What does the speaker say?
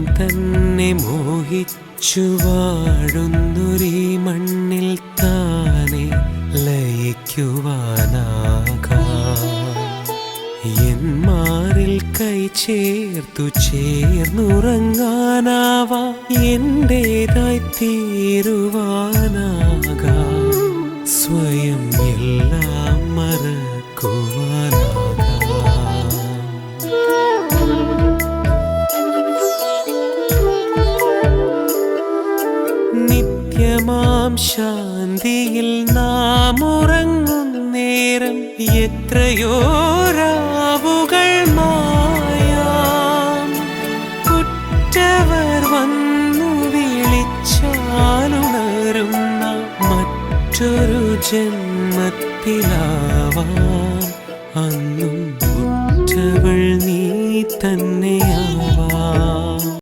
തന്നെ മോഹിച്ചു വാഴുന്നൊരീ മണ്ണിൽ താനെ ലയിക്കുവാനാകാം. കൈ ചേർത്തു ചേർന്നുറങ്ങാനാവാ. എന്റേതായി തീരുവാനാകാം. സ്വയം എല്ലാം മറക്കുവാനാകാം നിത്യമാം ശാന്തിയിൽ നാം ഉറങ്ങും നേരം എത്രയോ രാവുകൾ മായാം. കുറ്റവർ വന്നു വിളിച്ചാലുണരുന്ന മറ്റൊരു ജന്മത്തിലാവാം. അന്നും കുറ്റവൾ നീ തന്നെയാ.